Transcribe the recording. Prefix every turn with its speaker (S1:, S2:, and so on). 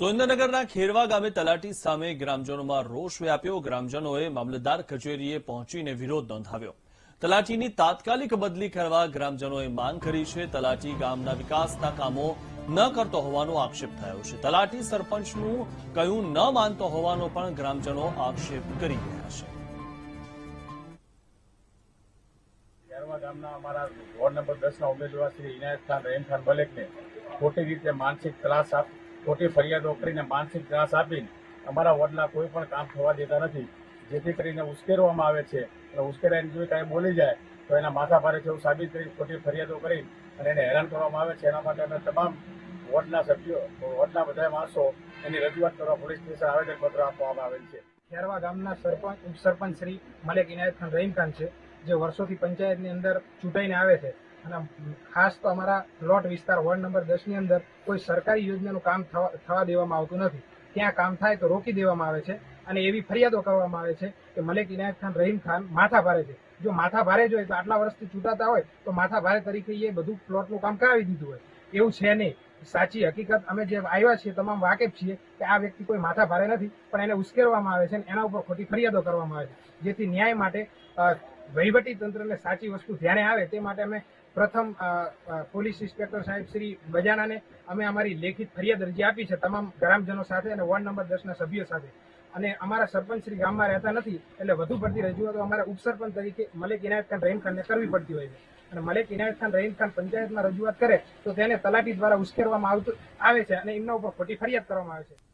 S1: સુરેન્દ્રનગરના ખેરવા ગામે તલાટી સામે ગ્રામજનોમાં રોષ વ્યાપ્યો. ગ્રામજનોએ મામલતદાર કચેરીએ પહોંચીને વિરોધ નોંધાવ્યો. તલાટીની તાત્કાલિક બદલી કરવા ગ્રામજનોએ માંગ કરી છે. તલાટી ગામના વિકાસના કામો ન કરતો હોવાનો આક્ષેપ થયો છે. તલાટી સરપંચનું કયું ન માનતો હોવાનો પણ ગ્રામજનો આક્ષેપ કરી રહ્યા છે.
S2: ખોટી રીતે માનસિક ત્રાસ આપ ખોટી ફરિયાદો કરીને માનસિક ત્રાસ આપીને અમારા વોર્ડના કોઈ પણ કામ થવા દેતા નથી. જેથી કરીને ઉશ્કેરવામાં આવે છે. અને ઉશ્કેરાઈને જો કાંઈ બોલી જાય, તો એના માથા ભારે એવું સાબિત કરી ખોટી ફરિયાદો કરી અને એને હેરાન કરવામાં આવે છે. એના માટે અમે તમામ વોર્ડના સભ્યો, વોર્ડના બધા માણસો એની રજૂઆત કરવા પોલીસ સ્ટેશન આવેદનપત્ર આપવામાં આવેલ છે.
S3: ખેરવા ગામના સરપંચ, ઉપસરપંચ શ્રી મલેક ઇનાયત ખાન છે, જે વર્ષોથી પંચાયતની અંદર ચૂંટાઈને આવે છે. અને ખાસ તો અમારા પ્લોટ વિસ્તાર વોર્ડ નંબર દસની અંદર કોઈ સરકારી યોજનાનું કામ થવા દેવામાં આવતું નથી. ત્યાં કામ થાય તો રોકી દેવામાં આવે છે અને એવી ફરિયાદો કરવામાં આવે છે કે મલેક ઇનાયત ખાન, રહીમ ખાન માથા ભારે છે. જો માથા ભારે જ હોય તો આટલા વર્ષથી ચૂંટાતા હોય તો માથા ભારે તરીકે એ બધું પ્લોટનું કામ કરાવી દીધું હોય. એવું છે નહીં. સાચી હકીકત અમે જે આવ્યા છીએ, તમામ વાકેફ છીએ કે આ વ્યક્તિ કોઈ માથા ભારે નથી, પણ એને ઉશ્કેરવામાં આવે છે અને એના ઉપર ખોટી ફરિયાદો કરવામાં આવે છે. જેથી ન્યાય માટે વહીવટી તંત્રને સાચી વસ્તુ ધ્યાને આવે તે માટે અમે પ્રથમ પોલીસ ઇન્સ્પેક્ટર સાહેબ શ્રી બજાણાને અમે અમારી લેખિત ફરિયાદ અરજી આપી છે તમામ ગ્રામજનો સાથે અને વોર્ડ નંબર દસના સભ્યો સાથે. અને અમારા સરપંચ શ્રી ગામમાં રહેતા નથી એટલે વધુ પડતી રજૂઆતો અમારા ઉપસરપંચ તરીકે મલેક ઇનાયત ખાન રહીમ ખાનને કરવી પડતી હોય છે. અને મલેક ઇનાયત ખાન રહીમ ખાન પંચાયતમાં રજૂઆત કરે તો તેને તલાટી દ્વારા ઉશ્કેરવામાં આવતું આવે છે અને એમના ઉપર ખોટી ફરિયાદ કરવામાં આવે છે.